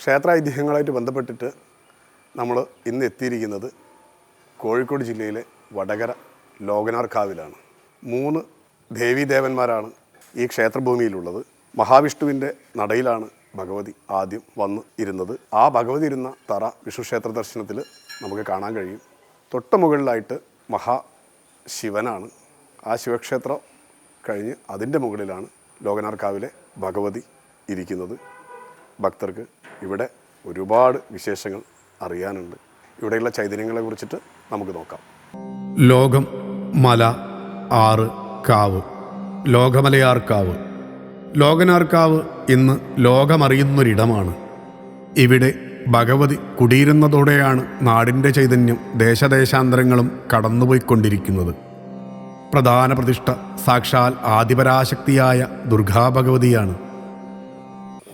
ക്ഷേത്ര ഐതിഹ്യങ്ങളായിട്ട് ബന്ധപ്പെട്ടിട്ട് നമ്മൾ ഇന്ന് എത്തിയിരിക്കുന്നത് കോഴിക്കോട് ജില്ലയിലെ വടകര ലോകനാർക്കാവിലാണ്. മൂന്ന് ദേവീദേവന്മാരാണ് ഈ ക്ഷേത്രഭൂമിയിലുള്ളത്. മഹാവിഷ്ണുവിന്റെ നടയിലാണ് ഭഗവതി ആദ്യം വന്ന് ഇരുന്നത്. ആ ഭഗവതി ഇരുന്ന തറ വിഷ്ണു ക്ഷേത്ര ദർശനത്തിൽ നമുക്ക് കാണാൻ കഴിയും. തൊട്ട് മുകളിലായിട്ട് മഹാശിവനാണ് ആ ശിവക്ഷേത്രം കഴിഞ്ഞ് അതിന്റെ മുകളിലാണ് ലോകനാർക്കാവിലെ ഭഗവതി ഇരിക്കുന്നത്. ഭക്തർക്ക് ഇവിടെ ഒരുപാട് വിശേഷങ്ങൾ അറിയാനുണ്ട്. ഇവിടെയുള്ള ചൈതന്യങ്ങളെ കുറിച്ചിട്ട് നമുക്ക് നോക്കാം. ലോകം മല ആറ് കാവ്. ലോകമലയാർക്കാവ് ലോകനാർക്കാവ് ഇന്ന് ലോകമറിയുന്നൊരിടമാണ്. ഇവിടെ ഭഗവതി കുടിയിരുന്നതോടെയാണ് നാടിന്റെ ചൈതന്യം ദേശദേശാന്തരങ്ങളും കടന്നുപോയിക്കൊണ്ടിരിക്കുന്നത്. പ്രധാന പ്രതിഷ്ഠ സാക്ഷാൽ ആദിപരാശക്തിയായ ദുർഗാഭഗവതിയാണ്.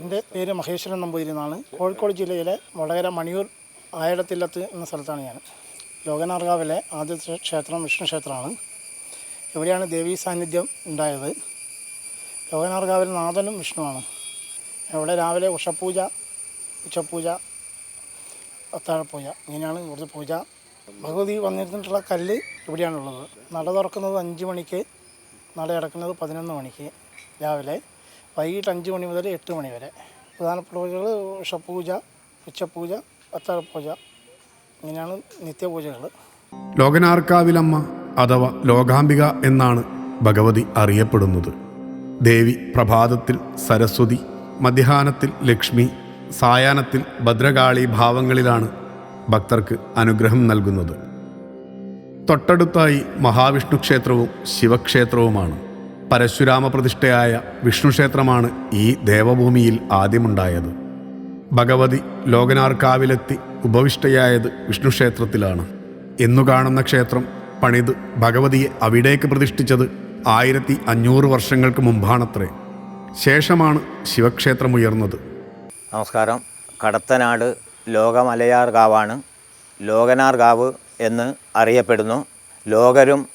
എന്റെ പേര് മഹേശ്വരൻ നമ്പൂതിരി എന്നാണ്. കോഴിക്കോട് ജില്ലയിലെ വടകര മണിയൂർ ആയിടത്തില്ലത്ത് എന്ന സ്ഥലത്താണ് ഞാൻ. ലോകനാർഗാവിലെ ആദ്യത്തെ ക്ഷേത്രം വിഷ്ണു ക്ഷേത്രമാണ്. ഇവിടെയാണ് ദേവീ സാന്നിധ്യം ഉണ്ടായത്. ലോകനാർഗാവിൽ നാഥനും വിഷ്ണുവാണ്. ഇവിടെ രാവിലെ ഉഷപൂജ ഉച്ചപൂജ അത്താഴപ്പൂജ ഇങ്ങനെയാണ് ഇവിടുത്തെ പൂജ. ഭഗവതി വന്നിരുന്നിട്ടുള്ള കല്ല് ഇവിടെയാണുള്ളത്. നട തുറക്കുന്നത് അഞ്ച് മണിക്ക് നട അടക്കുന്നത് പതിനൊന്ന് മണിക്ക് രാവിലെ. വൈകിട്ട് അഞ്ച് മണി മുതൽ എട്ട് മണി വരെ. പ്രധാനപ്പെട്ട പൂജകൾ ഉഷപൂജ ഉച്ചപൂജ അത്താഴപ്പൂജ ഇങ്ങനെയാണ് നിത്യപൂജകൾ ലോകനാർക്കാവിലമ്മ അഥവാ ലോകാംബിക എന്നാണ് ഭഗവതി അറിയപ്പെടുന്നത്. ദേവി പ്രഭാതത്തിൽ സരസ്വതി മധ്യാഹ്നത്തിൽ ലക്ഷ്മി സായാഹ്നത്തിൽ ഭദ്രകാളി ഭാവങ്ങളിലാണ് ഭക്തർക്ക് അനുഗ്രഹം നൽകുന്നത്. തൊട്ടടുത്തായി മഹാവിഷ്ണു ക്ഷേത്രവും ശിവക്ഷേത്രവുമാണ്. പരശുരാമ പ്രതിഷ്ഠയായ വിഷ്ണുക്ഷേത്രമാണ് ഈ ദേവഭൂമിയിൽ ആദ്യമുണ്ടായത്. ഭഗവതി ലോകനാർക്കാവിലെത്തി ഉപവിഷ്ടയായത് വിഷ്ണുക്ഷേത്രത്തിലാണ്. എന്നു കാണുന്ന ക്ഷേത്രം പണിത് ഭഗവതിയെ അവിടേക്ക് പ്രതിഷ്ഠിച്ചത് ആയിരത്തി അഞ്ഞൂറ് വർഷങ്ങൾക്ക് മുമ്പാണത്രേ. ശേഷമാണ് ശിവക്ഷേത്രം ഉയർന്നത് നമസ്കാരം. കടത്തനാട് ലോകമലയാർ ലോകമലയാർകാവാണ്. ലോകനാർകാവ് എന്ന് അറിയപ്പെടുന്നു. ലോകരും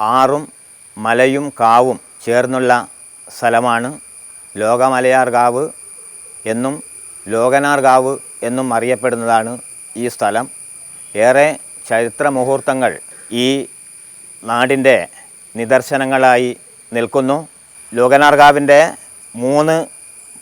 ആറും മലയും കാവും ചേർന്നുള്ള സ്ഥലമാണ് ലോകമലയാർകാവ് എന്നും ലോകനാർകാവ് എന്നും അറിയപ്പെടുന്നതാണ് ഈ സ്ഥലം. ഏറെ ചരിത്ര മുഹൂർത്തങ്ങൾ ഈ നാടിന്റെ നിദർശനങ്ങളായി നിൽക്കുന്നു. ലോകനാർകാവിന്റെ മൂന്ന്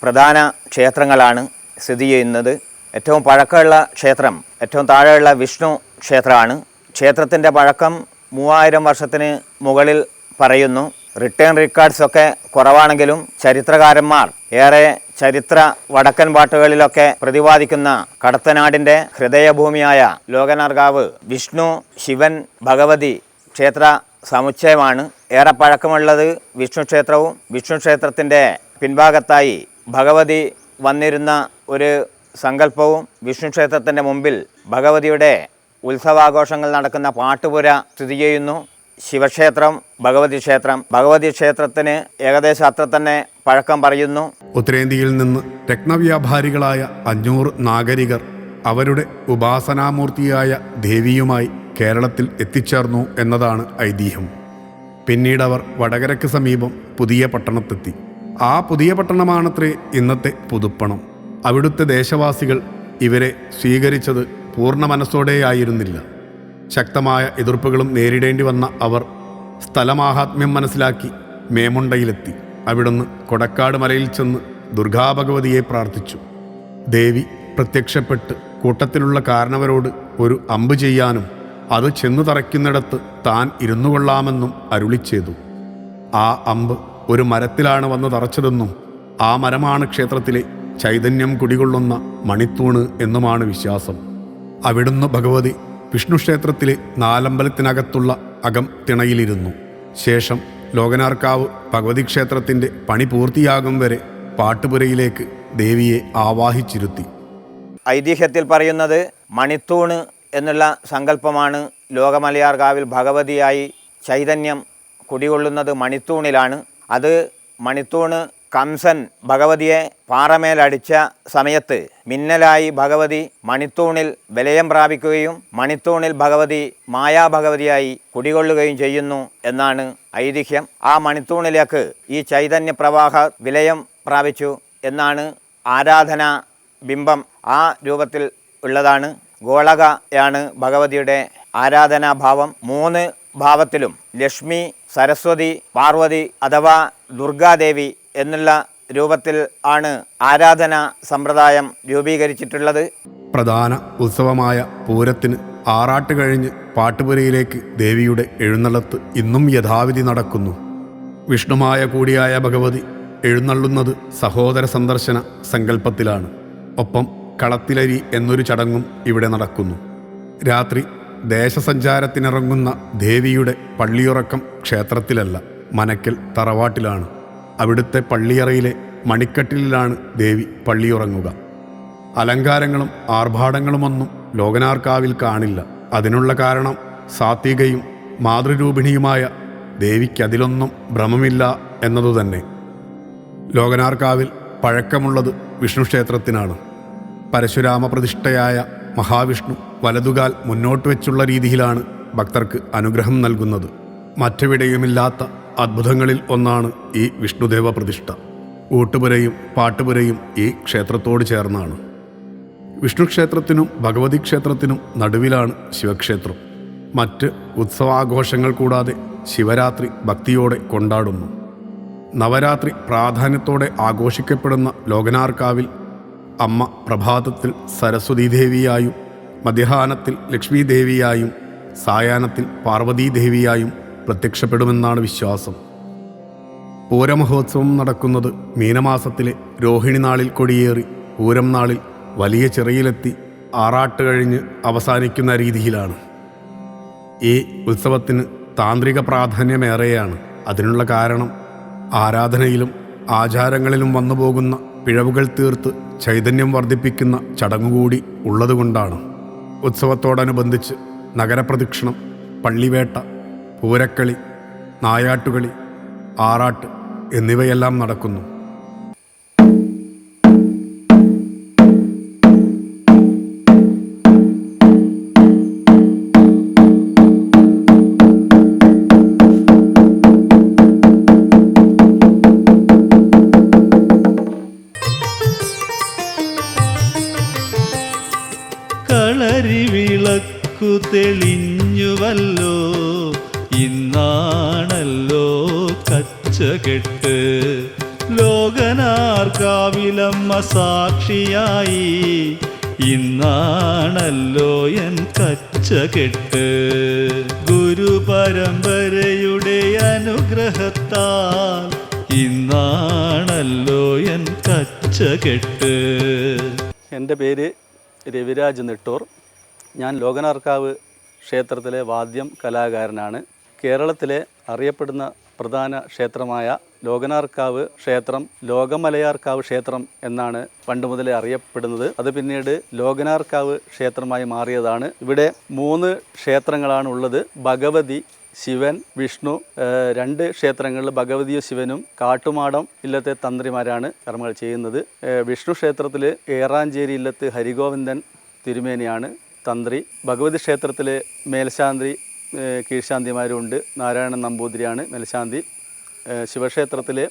പ്രധാന ക്ഷേത്രങ്ങളാണ് സ്ഥിതി ചെയ്യുന്നത്. ഏറ്റവും പഴക്കമുള്ള ക്ഷേത്രം ഏറ്റവും താഴെയുള്ള വിഷ്ണു ക്ഷേത്രമാണ്. ക്ഷേത്രത്തിന്റെ പഴക്കം മൂവായിരം വർഷത്തിന് മുകളിൽ പറയുന്നു. റിട്ടേൺ റെക്കോർഡ്സ് ഒക്കെ കുറവാണെങ്കിലും ചരിത്രകാരന്മാർ ഏറെ ചരിത്ര വടക്കൻ പാട്ടുകളിലൊക്കെ പ്രതിപാദിക്കുന്ന കടത്തനാടിന്റെ ഹൃദയഭൂമിയായ ലോകനാർഗാവ് വിഷ്ണു ശിവൻ ഭഗവതി ക്ഷേത്ര സമുച്ചയമാണ്. ഏറെ പഴക്കമുള്ളത് വിഷ്ണു ക്ഷേത്രവും വിഷ്ണു ക്ഷേത്രത്തിന്റെ പിൻഭാഗത്തായി ഭഗവതി വന്നിരുന്ന ഒരു സങ്കല്പവും വിഷ്ണു ക്ഷേത്രത്തിന്റെ മുമ്പിൽ ഭഗവതിയുടെ ഉത്സവാഘോഷങ്ങൾ നടക്കുന്ന പാട്ടുപുര സ്ഥിതി ചെയ്യുന്നു. ശിവക്ഷേത്രം ഭഗവതി ക്ഷേത്രം. ഭഗവതി ക്ഷേത്രത്തിന് ഏകദേശം അത്ര തന്നെ പഴക്കം പറയുന്നു. ഉത്തരേന്ത്യയിൽ നിന്ന് രത്നവ്യാപാരികളായ അഞ്ഞൂറ് നാഗരികർ അവരുടെ ഉപാസനാമൂർത്തിയായ ദേവിയുമായി കേരളത്തിൽ എത്തിച്ചേർന്നു എന്നതാണ് ഐതിഹ്യം. പിന്നീട് അവർ വടകരയ്ക്ക് സമീപം പുതിയ പട്ടണത്തെത്തി. ആ പുതിയ പട്ടണമാണത്രേ ഇന്നത്തെ പുതുപ്പണം. അവിടുത്തെ ദേശവാസികൾ ഇവരെ സ്വീകരിച്ചത് പൂർണ മനസ്സോടെയായിരുന്നില്ല. ശക്തമായ എതിർപ്പുകളും നേരിടേണ്ടി വന്ന അവർ സ്ഥലമാഹാത്മ്യം മനസ്സിലാക്കി മേമുണ്ടയിലെത്തി. അവിടുന്ന് കൊടക്കാട് മലയിൽ ചെന്ന് ദുർഗാഭഗവതിയെ പ്രാർത്ഥിച്ചു. ദേവി പ്രത്യക്ഷപ്പെട്ട് കൂട്ടത്തിലുള്ള കാരണവരോട് ഒരു അമ്പ് ചെയ്യാനും അത് ചെന്നു തറയ്ക്കുന്നിടത്ത് താൻ ഇരുന്നു കൊള്ളാമെന്നും അരുളി ചെയ്തു. ആ അമ്പ് ഒരു മരത്തിലാണ് വന്ന് തറച്ചതെന്നും ആ മരമാണ് ക്ഷേത്രത്തിലെ ചൈതന്യം കുടികൊള്ളുന്ന മണിത്തൂണ് എന്നുമാണ് വിശ്വാസം. അവിടുന്ന് ഭഗവതി വിഷ്ണു ക്ഷേത്രത്തിലെ നാലമ്പലത്തിനകത്തുള്ള അകം തിണയിലിരുന്നു. ശേഷം ലോകനാർക്കാവ് ഭഗവതി ക്ഷേത്രത്തിന്റെ പണി പൂർത്തിയാകും വരെ പാട്ടുപുരയിലേക്ക് ദേവിയെ ആവാഹിച്ചിരുത്തി. ഐതിഹ്യത്തിൽ പറയുന്നത് മണിത്തൂണ് എന്നുള്ള സങ്കല്പമാണ് ലോകമലയാർകാവിൽ ഭഗവതിയായി ചൈതന്യം കുടികൊള്ളുന്നത് മണിത്തൂണിലാണ്. അത് മണിത്തൂണ് കംസൻ ഭഗവതിയെ പാറമേലടിച്ച സമയത്ത് മിന്നലായി ഭഗവതി മണിത്തൂണിൽ വിലയം പ്രാപിക്കുകയും മണിത്തൂണിൽ ഭഗവതി മായാഭഗവതിയായി കുടികൊള്ളുകയും ചെയ്യുന്നു എന്നാണ് ഐതിഹ്യം. ആ മണിത്തൂണിലേക്ക് ഈ ചൈതന്യ പ്രവാഹ വിലയം പ്രാപിച്ചു എന്നാണ് ആരാധന ബിംബം. ആ രൂപത്തിൽ ഉള്ളതാണ് ഗോളകയാണ് ഭഗവതിയുടെ ആരാധനാഭാവം മൂന്ന് ഭാവത്തിലും ലക്ഷ്മി സരസ്വതി പാർവതി അഥവാ ദുർഗാദേവി എന്നുള്ള രൂപത്തിൽ ആണ് ആരാധന സമ്പ്രദായം രൂപീകരിച്ചിട്ടുള്ളത്. പ്രധാന ഉത്സവമായ പൂരത്തിന് ആറാട്ട് കഴിഞ്ഞ് പാട്ടുപുരയിലേക്ക് ദേവിയുടെ എഴുന്നള്ളത്ത് ഇന്നും യഥാവിധി നടക്കുന്നു. വിഷ്ണുമായ കൂടിയായ ഭഗവതി എഴുന്നള്ളുന്നത് സഹോദര സന്ദർശന സങ്കല്പത്തിലാണ്. ഒപ്പം കളത്തിലരി എന്നൊരു ചടങ്ങും ഇവിടെ നടക്കുന്നു. രാത്രി ദേശസഞ്ചാരത്തിനിറങ്ങുന്ന ദേവിയുടെ പള്ളിയുറക്കം ക്ഷേത്രത്തിലല്ല മനക്കൽ തറവാട്ടിലാണ്. അവിടുത്തെ പള്ളിയറയിലെ മണിക്കട്ടിലാണ് ദേവി പള്ളിയുറങ്ങുക. അലങ്കാരങ്ങളും ആർഭാടങ്ങളുമൊന്നും ലോകനാർക്കാവിൽ കാണില്ല. അതിനുള്ള കാരണം സാത്വികയും മാതൃരൂപിണിയുമായ ദേവിക്കതിലൊന്നും ഭ്രമമില്ല എന്നതുതന്നെ. ലോകനാർക്കാവിൽ പഴക്കമുള്ളത് വിഷ്ണു ക്ഷേത്രത്തിനാണ് പരശുരാമ പ്രതിഷ്ഠയായ മഹാവിഷ്ണു വലതുകാൽ മുന്നോട്ട് വെച്ചുള്ള രീതിയിലാണ് ഭക്തർക്ക് അനുഗ്രഹം നൽകുന്നത്. മറ്റെവിടെയുമില്ലാത്ത അദ്ഭുതങ്ങളിൽ ഒന്നാണ് ഈ വിഷ്ണുദേവ പ്രതിഷ്ഠ. ഊട്ടുപുരയും പാട്ടുപുരയും ഈ ക്ഷേത്രത്തോട് ചേർന്നാണ്. വിഷ്ണു ക്ഷേത്രത്തിനും ഭഗവതി ക്ഷേത്രത്തിനും നടുവിലാണ് ശിവക്ഷേത്രം. മറ്റ് ഉത്സവാഘോഷങ്ങൾ കൂടാതെ ശിവരാത്രി ഭക്തിയോടെ കൊണ്ടാടുന്നു. നവരാത്രി പ്രാധാന്യത്തോടെ ആഘോഷിക്കപ്പെടുന്ന ലോകനാർക്കാവിൽ അമ്മ പ്രഭാതത്തിൽ സരസ്വതീദേവിയായും മധ്യാഹ്നത്തിൽ ലക്ഷ്മീദേവിയായും സായാഹ്നത്തിൽ പാർവതീദേവിയായും പ്രത്യക്ഷപ്പെടുമെന്നാണ് വിശ്വാസം. പൂരമഹോത്സവം നടക്കുന്നത് മീനമാസത്തിലെ രോഹിണി നാളിൽ കൊടിയേറി പൂരം നാളിൽ വലിയ ചിറയിലെത്തി ആറാട്ട് കഴിഞ്ഞ് അവസാനിക്കുന്ന രീതിയിലാണ്. ഈ ഉത്സവത്തിന് താന്ത്രിക പ്രാധാന്യമേറെയാണ്. അതിനുള്ള കാരണം ആരാധനയിലും ആചാരങ്ങളിലും വന്നുപോകുന്ന പിഴവുകൾ തീർത്ത് ചൈതന്യം വർദ്ധിപ്പിക്കുന്ന ചടങ്ങുകൂടി ഉള്ളതുകൊണ്ടാണ്. ഉത്സവത്തോടനുബന്ധിച്ച് നഗരപ്രദക്ഷിണം പള്ളിവേട്ട പൂരക്കളി നായാട്ടുകളി ആറാട്ട് എന്നിവയെല്ലാം നടക്കുന്നു. സാക്ഷിയായി. ഇന്നാണല്ലോ എൻ കച്ച കച്ചകെട്ട് ഗുരുപരമ്പരയുടെ അനുഗ്രഹത്താൽ ഇന്നാണല്ലോ എൻ കച്ച കെട്ട് എന്റെ പേര് രവിരാജ് നെട്ടൂർ. ഞാൻ ലോകനാർക്കാവ് ക്ഷേത്രത്തിലെ വാദ്യം കലാകാരനാണ്. കേരളത്തിലെ അറിയപ്പെടുന്ന പ്രധാന ക്ഷേത്രമായ ലോകനാർക്കാവ് ക്ഷേത്രം ലോകമലയാർക്കാവ് ക്ഷേത്രം എന്നാണ് പണ്ട് മുതലേ അറിയപ്പെടുന്നത്. അത് പിന്നീട് ലോകനാർക്കാവ് ക്ഷേത്രമായി മാറിയതാണ്. ഇവിടെ മൂന്ന് ക്ഷേത്രങ്ങളാണ് ഉള്ളത് ഭഗവതി ശിവൻ വിഷ്ണു രണ്ട് ക്ഷേത്രങ്ങളിൽ ഭഗവതിയും ശിവനും കാട്ടുമാടം ഇല്ലത്തെ തന്ത്രിമാരാണ് കർമ്മങ്ങൾ ചെയ്യുന്നത്. വിഷ്ണു ക്ഷേത്രത്തിൽ ഏറാഞ്ചേരി ഇല്ലത്ത് ഹരിഗോവിന്ദൻ തിരുമേനിയാണ് തന്ത്രി. ഭഗവതി ക്ഷേത്രത്തിലെ മേൽശാന്തി കീഴ്ശാന്തിമാരുണ്ട്. നാരായണൻ നമ്പൂതിരിയാണ് മേൽശാന്തി. ശിവക്ഷേത്രത്തിലെ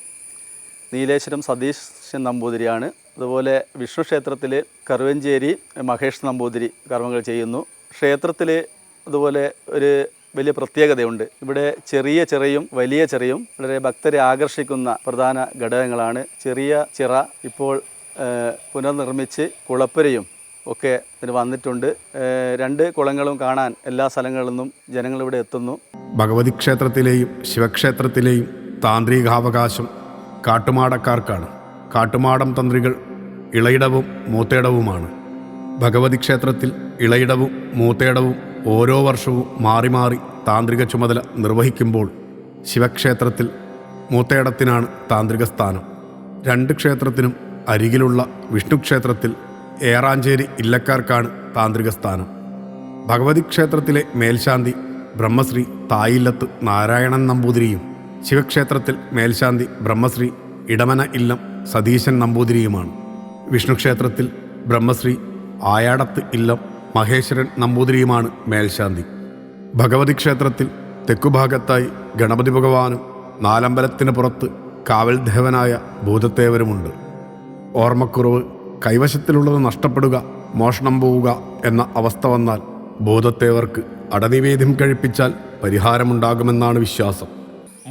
നീലേശ്വരം സതീശൻ നമ്പൂതിരിയാണ്. അതുപോലെ വിഷ്ണു ക്ഷേത്രത്തിൽ കറുവഞ്ചേരി മഹേഷ് നമ്പൂതിരി കർമ്മങ്ങൾ ചെയ്യുന്നു. ക്ഷേത്രത്തിൽ അതുപോലെ ഒരു വലിയ പ്രത്യേകതയുണ്ട്. ഇവിടെ ചെറിയ ചെറിയും വലിയ ചെറിയും വളരെ ഭക്തരെ ആകർഷിക്കുന്ന പ്രധാന ഘടകങ്ങളാണ്. ചെറിയ ചിറ ഇപ്പോൾ പുനർനിർമ്മിച്ച് കുളപ്പുരയും ഒക്കെ ഇതിന് വന്നിട്ടുണ്ട്. രണ്ട് കുളങ്ങളും കാണാൻ എല്ലാ സ്ഥലങ്ങളിൽ നിന്നും ജനങ്ങളിവിടെ എത്തുന്നു. ഭഗവതി ക്ഷേത്രത്തിലെയും ശിവക്ഷേത്രത്തിലെയും താന്ത്രികാവകാശം കാട്ടുമാടക്കാർക്കാണ്. കാട്ടുമാടം തന്ത്രികൾ ഇളയിടവും മൂത്തേടവുമാണ്. ഭഗവതി ക്ഷേത്രത്തിൽ ഇളയിടവും മൂത്തേടവും ഓരോ വർഷവും മാറി മാറി താന്ത്രിക ചുമതല നിർവഹിക്കുമ്പോൾ ശിവക്ഷേത്രത്തിൽ മൂത്തേടത്തിനാണ് താന്ത്രിക സ്ഥാനം. രണ്ട് ക്ഷേത്രത്തിനും അരികിലുള്ള വിഷ്ണു ക്ഷേത്രത്തിൽ ഏറാഞ്ചേരി ഇല്ലക്കാർക്കാണ് താന്ത്രിക സ്ഥാനം. ഭഗവതി ക്ഷേത്രത്തിലെ മേൽശാന്തി ബ്രഹ്മശ്രീ തായില്ലത്ത് നാരായണൻ നമ്പൂതിരിയും ശിവക്ഷേത്രത്തിൽ മേൽശാന്തി ബ്രഹ്മശ്രീ ഇടമന ഇല്ലം സതീശൻ നമ്പൂതിരിയുമാണ്. വിഷ്ണുക്ഷേത്രത്തിൽ ബ്രഹ്മശ്രീ ആയാടത്ത് ഇല്ലം മഹേശ്വരൻ നമ്പൂതിരിയുമാണ് മേൽശാന്തി. ഭഗവതി ക്ഷേത്രത്തിൽ തെക്കുഭാഗത്തായി ഗണപതി ഭഗവാനും നാലമ്പലത്തിന് പുറത്ത് കാവൽദേവനായ ഭൂതത്തേവരുമുണ്ട് ഓർമ്മക്കുറവ് കൈവശത്തിലുള്ളത് നഷ്ടപ്പെടുക മോഷണം പോവുക എന്ന അവസ്ഥ വന്നാൽ ഭൂതത്തേവർക്ക് അടനിവേദ്യം കഴിപ്പിച്ചാൽ പരിഹാരമുണ്ടാകുമെന്നാണ് വിശ്വാസം.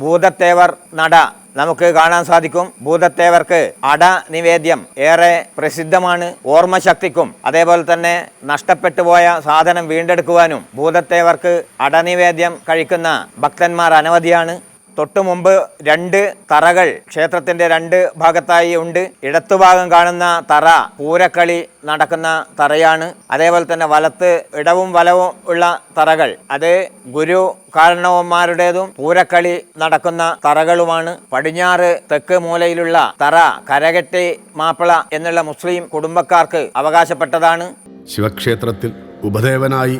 ഭൂതത്തേവർ നട നമുക്ക് കാണാൻ സാധിക്കും. ഭൂതത്തേവർക്ക് അട നിവേദ്യം ഏറെ പ്രസിദ്ധമാണ്. ഓർമ്മശക്തിക്കും അതേപോലെ തന്നെ നഷ്ടപ്പെട്ടു പോയ സാധനം വീണ്ടെടുക്കുവാനും ഭൂതത്തേവർക്ക് അടനിവേദ്യം കഴിക്കുന്ന ഭക്തന്മാർ അനവധിയാണ്. തൊട്ടു മുമ്പ് രണ്ട് തറകൾ ക്ഷേത്രത്തിന്റെ രണ്ട് ഭാഗത്തായി ഉണ്ട്. ഇടത്തുഭാഗം കാണുന്ന തറ പൂരക്കളി നടക്കുന്ന തറയാണ്. അതേപോലെ തന്നെ വലത്ത് ഇടവും വലവും ഉള്ള തറകൾ. അത് ഗുരു കാരണവന്മാരുടേതും പൂരക്കളി നടക്കുന്ന തറകളുമാണ്. പടിഞ്ഞാറ് തെക്ക് മൂലയിലുള്ള തറ കരകെട്ടി മാപ്പിള എന്നുള്ള മുസ്ലിം കുടുംബക്കാർക്ക് അവകാശപ്പെട്ടതാണ്. ശിവക്ഷേത്രത്തിൽ ഉപദേവനായി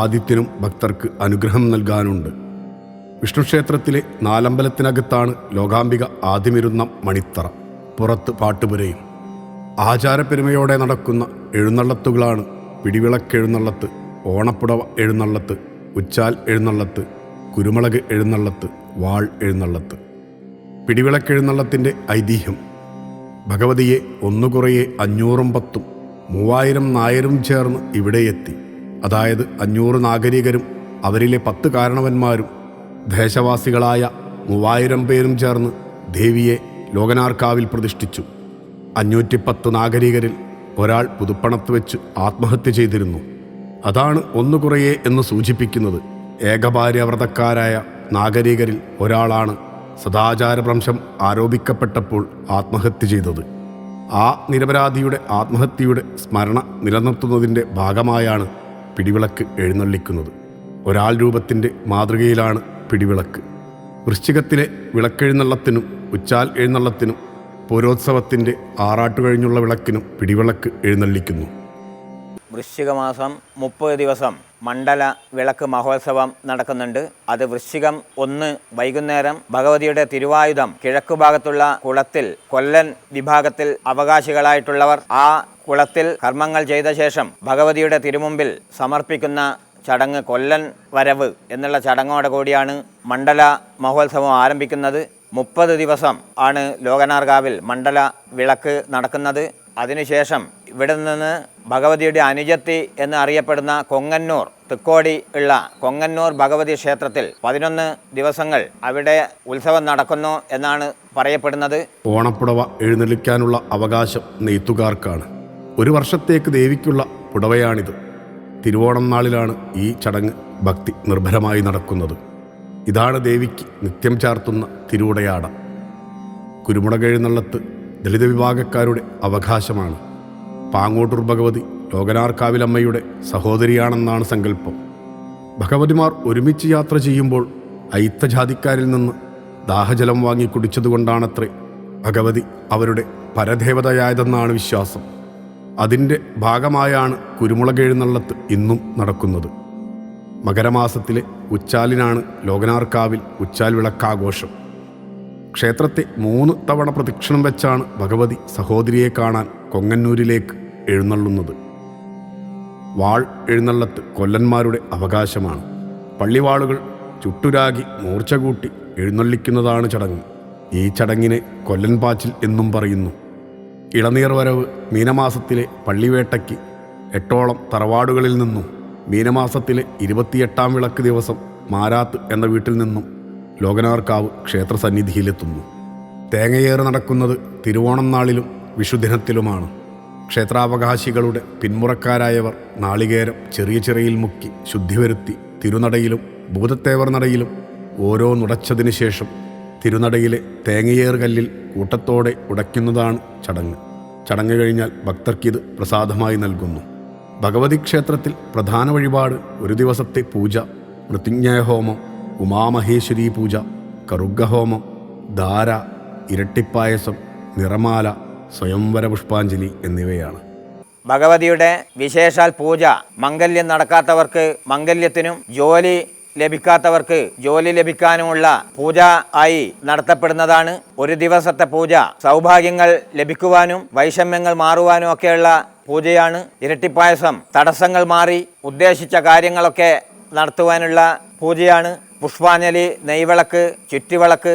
ആദിത്യനും ഭക്തർക്ക് അനുഗ്രഹം നൽകാനുണ്ട്. വിഷ്ണു ക്ഷേത്രത്തിലെ നാലമ്പലത്തിനകത്താണ് ലോകാംബിക ആദ്യമിരുന്ന മണിത്തറ. പുറത്ത് പാട്ടുപുരയും. ആചാരപ്പെരുമയോടെ നടക്കുന്ന എഴുന്നള്ളത്തുകളാണ്. പിടിവിളക്കെഴുന്നള്ളത്ത് ഓണപ്പുടവ എഴുന്നള്ളത്ത് ഉച്ചാൽ എഴുന്നള്ളത്ത് കുരുമുളക് എഴുന്നള്ളത്ത് വാൾ എഴുന്നള്ളത്ത്. പിടിവിളക്കെഴുന്നള്ളത്തിന്റെ ഐതിഹ്യം. ഭഗവതിയെ ഒന്നുകുറയെ അഞ്ഞൂറും പത്തും മൂവായിരം നായരും ചേർന്ന് ഇവിടെയെത്തി. അതായത് അഞ്ഞൂറ് നാഗരികരും അവരിലെ പത്ത് കാരണവന്മാരും ദേശവാസികളായ മൂവായിരം പേരും ചേർന്ന് ദേവിയെ ലോകനാർക്കാവിൽ പ്രതിഷ്ഠിച്ചു. അഞ്ഞൂറ്റിപ്പത്ത് നാഗരികരിൽ ഒരാൾ പുതുപ്പണത്ത് വെച്ച് ആത്മഹത്യ ചെയ്തിരുന്നു. അതാണ് ഒന്നു കുറയെ എന്ന് സൂചിപ്പിക്കുന്നത് ഏകഭാര്യവ്രതക്കാരായ നാഗരികരിൽ ഒരാളാണ് സദാചാരഭ്രംശം ആരോപിക്കപ്പെട്ടപ്പോൾ ആത്മഹത്യ ചെയ്തത്. ആ നിരപരാധിയുടെ ആത്മഹത്യയുടെ സ്മരണ നിലനിർത്തുന്നതിന്റെ ഭാഗമായാണ് പിടിവിളക്ക് എഴുന്നള്ളിക്കുന്നത്. ഒരാൾ രൂപത്തിന്റെ മാതൃകയിലാണ് പിടിവിളക്ക്. വൃശ്ചികത്തിലെ വിളക്കെഴുന്നള്ളത്തിനും ഉച്ചാൽ എഴുന്നള്ളത്തിനും പൂരോത്സവത്തിന്റെ ആറാട്ടു കഴിഞ്ഞുള്ള വിളക്കിനും പിടിവിളക്ക് എഴുന്നള്ളിക്കുന്നു. വൃശ്ചികമാസം മുപ്പത് ദിവസം മണ്ഡല വിളക്ക് മഹോത്സവം നടക്കുന്നുണ്ട്. അത് വൃശ്ചികം ഒന്ന് വൈകുന്നേരം ഭഗവതിയുടെ തിരുവായുധം കിഴക്കു ഭാഗത്തുള്ള കുളത്തിൽ കൊല്ലൻ വിഭാഗത്തിൽ അവകാശികളായിട്ടുള്ളവർ ആ കുളത്തിൽ കർമ്മങ്ങൾ ചെയ്ത ശേഷം ഭഗവതിയുടെ തിരുമുമ്പിൽ സമർപ്പിക്കുന്ന ചടങ്ങ് കൊല്ലൻ വരവ് എന്നുള്ള ചടങ്ങോടെ കൂടിയാണ് മണ്ഡല മഹോത്സവം ആരംഭിക്കുന്നത്. മുപ്പത് ദിവസം ആണ് ലോകനാർകാവിൽ മണ്ഡല വിളക്ക് നടക്കുന്നത്. അതിനുശേഷം ഇവിടെ നിന്ന് ഭഗവതിയുടെ അനുജത്തി എന്ന് അറിയപ്പെടുന്ന കൊങ്ങന്നൂർ തൃക്കോടി ഉള്ള കൊങ്ങന്നൂർ ഭഗവതി ക്ഷേത്രത്തിൽ പതിനൊന്ന് ദിവസങ്ങൾ അവിടെ ഉത്സവം നടക്കുന്നു എന്നാണ് പറയപ്പെടുന്നത്. ഓണപ്പുടവ എഴുന്നള്ളിക്കാനുള്ള അവകാശം നെയ്ത്തുകാർക്കാണ്. ഒരു വർഷത്തേക്ക് ദേവിക്കുള്ള പുടവയാണിത്. തിരുവോണം നാളിലാണ് ഈ ചടങ്ങ് ഭക്തി നിർഭരമായി നടക്കുന്നത്. ഇതാണ് ദേവിക്ക് നിത്യം ചാർത്തുന്ന തിരുവുടയാട കുരുമുളക് ദളിത ദളിത് വിഭാഗക്കാരുടെ അവകാശമാണ്. പാങ്ങോട്ടൂർ ഭഗവതി ലോകനാർക്കാവിലമ്മയുടെ സഹോദരിയാണെന്നാണ് സങ്കല്പം. ഭഗവതിമാർ ഒരുമിച്ച് യാത്ര ചെയ്യുമ്പോൾ അയിത്തജാതിക്കാരിൽ നിന്ന് ദാഹജലം വാങ്ങി കുടിച്ചതുകൊണ്ടാണത്രേ ഭഗവതി അവരുടെ പരദേവതയായതെന്നാണ് വിശ്വാസം. അതിന്റെ ഭാഗമായാണ് കുരുമുളക് എഴുന്നള്ളത്ത് ഇന്നും നടക്കുന്നത്. മകരമാസത്തിലെ ഉച്ചാലിനാണ് ലോകനാർക്കാവിൽ ഉച്ചാൽ വിളക്കാഘോഷം. ക്ഷേത്രത്തെ മൂന്ന് തവണ പ്രദക്ഷിണം വെച്ചാണ് ഭഗവതി സഹോദരിയെ കാണാൻ കൊങ്ങന്നൂരിലേക്ക് എഴുന്നള്ളുന്നത്. വാൾ എഴുന്നള്ളത്ത് കൊല്ലന്മാരുടെ അവകാശമാണ്. പള്ളിവാളുകൾ ചുട്ടുരാകി മൂർച്ച കൂട്ടി എഴുന്നള്ളിക്കുന്നതാണ് ചടങ്ങ്. ഈ ചടങ്ങിനെ കൊല്ലൻ പാച്ചിൽ എന്നും പറയുന്നു. ഇളനീർ വരവ് മീനമാസത്തിലെ പള്ളിവേട്ടയ്ക്ക് എട്ടോളം തറവാടുകളിൽ നിന്നും മീനമാസത്തിലെ ഇരുപത്തിയെട്ടാം വിളക്ക് ദിവസം മാരാത്ത് എന്ന വീട്ടിൽ നിന്നും ലോകനാർക്കാവ് ക്ഷേത്രസന്നിധിയിലെത്തുന്നു. തേങ്ങയേറ് നടക്കുന്നത് തിരുവോണം നാളിലും വിഷുദിനത്തിലുമാണ്. ക്ഷേത്രാവകാശികളുടെ പിന്മുറക്കാരായവർ നാളികേരം ചെറിയ ചെറിയയിൽ മുക്കി ശുദ്ധി വരുത്തി തിരുനടയിലും ഭൂതത്തേവർ നടയിലും ഓരോ നുടച്ചതിനു ശേഷം തിരുനടയിലെ തേങ്ങയേർ കല്ലിൽ കൂട്ടത്തോടെ ഉടയ്ക്കുന്നതാണ് ചടങ്ങ്. ചടങ്ങ് കഴിഞ്ഞാൽ ഭക്തർക്കിത് പ്രസാദമായി നൽകുന്നു. ഭഗവതി ക്ഷേത്രത്തിൽ പ്രധാന വഴിപാട് ഒരു ദിവസത്തെ പൂജ മൃത്യുഞ്ജയഹോമം ഉമാമഹേശ്വരി പൂജ കറുഗഹോമം ധാര ഇരട്ടിപ്പായസം നിറമാല സ്വയംവര പുഷ്പാഞ്ജലി എന്നിവയാണ്. ഭഗവതിയുടെ വിശേഷാൽ പൂജ മംഗല്യം നടക്കാത്തവർക്ക് മംഗല്യത്തിനും ജോലി ലഭിക്കാത്തവർക്ക് ജോലി ലഭിക്കാനുമുള്ള പൂജ ആയി നടത്തപ്പെടുന്നതാണ്. ഒരു ദിവസത്തെ പൂജ സൗഭാഗ്യങ്ങൾ ലഭിക്കുവാനും വൈഷമ്യങ്ങൾ മാറുവാനും ഒക്കെയുള്ള പൂജയാണ്. ഇരട്ടിപ്പായസം തടസ്സങ്ങൾ മാറി ഉദ്ദേശിച്ച കാര്യങ്ങളൊക്കെ നടത്തുവാനുള്ള പൂജയാണ്. പുഷ്പാഞ്ജലി നെയ്വിളക്ക് ചുറ്റുവിളക്ക്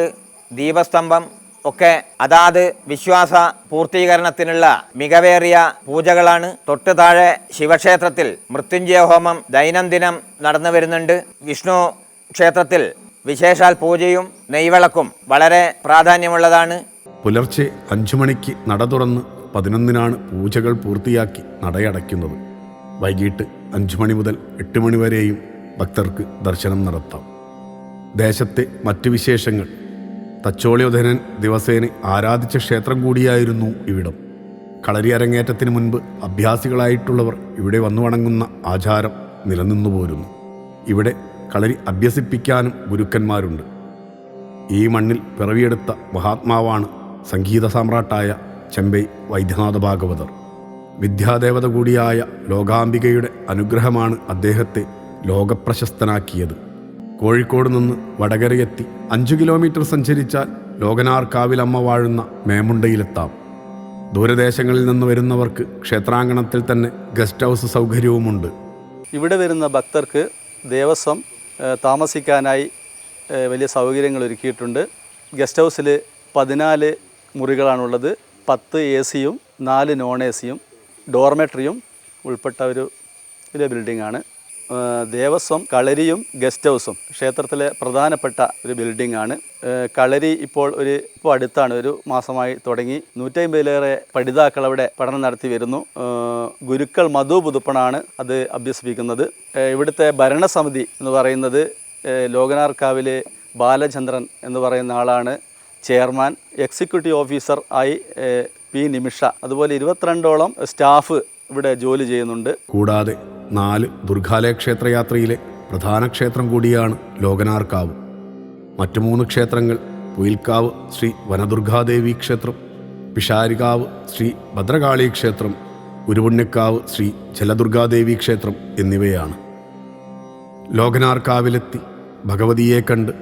ദീപസ്തംഭം ഒക്കെ അതാത് വിശ്വാസ പൂർത്തീകരണത്തിനുള്ള മികവേറിയ പൂജകളാണ്. തൊട്ടു താഴെ ശിവക്ഷേത്രത്തിൽ മൃത്യുഞ്ജയ ഹോമം ദൈനംദിനം നടന്നു വരുന്നുണ്ട്. വിഷ്ണു ക്ഷേത്രത്തിൽ വിശേഷാൽ പൂജയും നെയ്വിളക്കും വളരെ പ്രാധാന്യമുള്ളതാണ്. പുലർച്ചെ അഞ്ചു മണിക്ക് നട തുറന്ന് പതിനൊന്നിനാണ് പൂജകൾ പൂർത്തിയാക്കി നടയടയ്ക്കുന്നത്. വൈകിട്ട് അഞ്ചു മണി മുതൽ എട്ട് മണി വരെയും ഭക്തർക്ക് ദർശനം നടത്താം. ദേശത്തെ മറ്റു വിശേഷങ്ങൾ തച്ചോളിയോധനൻ ദിവസേന ആരാധിച്ച ക്ഷേത്രം കൂടിയായിരുന്നു ഇവിടം. കളരി അരങ്ങേറ്റത്തിന് മുൻപ് അഭ്യാസികളായിട്ടുള്ളവർ ഇവിടെ വന്നു വണങ്ങുന്ന ആചാരം നിലനിന്നു പോരുന്നു. ഇവിടെ കളരി അഭ്യസിപ്പിക്കാനും ഗുരുക്കന്മാരുണ്ട്. ഈ മണ്ണിൽ പിറവിയെടുത്ത മഹാത്മാവാണ് സംഗീത സാമ്രാട്ടായ ചെമ്പൈ വൈദ്യനാഥ ഭാഗവതർ. വിദ്യാദേവത കൂടിയായ ലോകാംബികയുടെ അനുഗ്രഹമാണ് അദ്ദേഹത്തെ ലോകപ്രശസ്തനാക്കിയത്. കോഴിക്കോട് നിന്ന് വടകരയെത്തി. അഞ്ചു കിലോമീറ്റർ സഞ്ചരിച്ചാൽ ലോകനാർക്കാവിലമ്മ വാഴുന്ന മേമുണ്ടയിലെത്താം. ദൂരദേശങ്ങളിൽ നിന്ന് വരുന്നവർക്ക് ക്ഷേത്രാങ്കണത്തിൽ തന്നെ ഗസ്റ്റ് ഹൗസ് സൗകര്യവുമുണ്ട്. ഇവിടെ വരുന്ന ഭക്തർക്ക് ദേവസ്വം താമസിക്കാനായി വലിയ സൗകര്യങ്ങൾ ഒരുക്കിയിട്ടുണ്ട്. ഗസ്റ്റ് ഹൗസിൽ പതിനാല് മുറികളാണുള്ളത്. പത്ത് എ സിയും നാല് നോൺ എ സിയും ഡോർമെട്രിയും ഉൾപ്പെട്ട ഒരു വലിയ ബിൽഡിംഗ് ഏഹ്, ദേവസ്വം കളരിയും ഗസ്റ്റ് ഹൗസും ക്ഷേത്രത്തിലെ പ്രധാനപ്പെട്ട ഒരു ബിൽഡിംഗ് ആണ് കളരി ഇപ്പോൾ ഒരു ഇപ്പോൾ അടുത്താണ് ഒരു മാസമായി തുടങ്ങി. നൂറ്റമ്പതിലേറെ പഠിതാക്കൾ അവിടെ പഠനം നടത്തി വരുന്നു. ഗുരുക്കൾ മധു പുതുപ്പണാണ് അത് അഭ്യസിപ്പിക്കുന്നത്. ഇവിടുത്തെ ഭരണസമിതി എന്ന് പറയുന്നത് ലോകനാർക്കാവിലെ ബാലചന്ദ്രൻ എന്ന് പറയുന്ന ആളാണ്. ചെയർമാൻ എക്സിക്യൂട്ടീവ് ഓഫീസർ ആയി പി നിമിഷ. അതുപോലെ ഇരുപത്തിരണ്ടോളം സ്റ്റാഫ് ഇവിടെ ജോലി ചെയ്യുന്നുണ്ട്. കൂടാതെ നാല് ദുർഗാലയ ക്ഷേത്രയാത്രയിലെ പ്രധാന ക്ഷേത്രം കൂടിയാണ് ലോകനാർക്കാവ്. മറ്റു മൂന്ന് ക്ഷേത്രങ്ങൾ പുയിൽക്കാവ് ശ്രീ വനദുർഗാദേവി ക്ഷേത്രം പിഷാരികാവ് ശ്രീ ഭദ്രകാളി ക്ഷേത്രം ഉരുപുണ്യക്കാവ് ശ്രീ ജലദുർഗാദേവി ക്ഷേത്രം എന്നിവയാണ്. ലോകനാർക്കാവിലെത്തി ഭഗവതിയെ കണ്ട്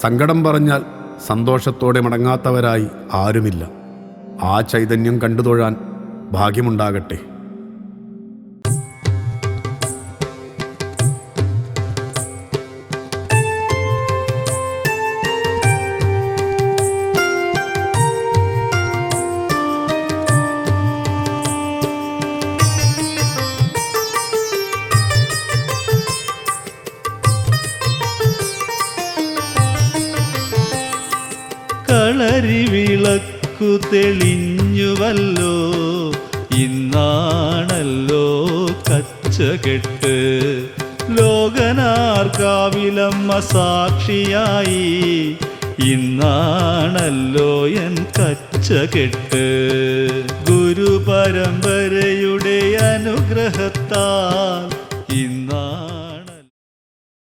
സങ്കടം പറഞ്ഞാൽ സന്തോഷത്തോടെ മടങ്ങാത്തവരായി ആരുമില്ല. ആ ചൈതന്യം കണ്ടുതൊഴാൻ ഭാഗ്യമുണ്ടാകട്ടെ. കളരി വിളക്കു തെളിഞ്ഞുവല്ലോ ഇന്നാണല്ലോ കച്ചകെട്ട്. ലോകനാർക്കാവിലമ്മ സാക്ഷിയായി ഇന്നാണല്ലോ എൻ കച്ചകെട്ട്. ഗുരുപരമ്പരയുടെ അനുഗ്രഹത്താൽ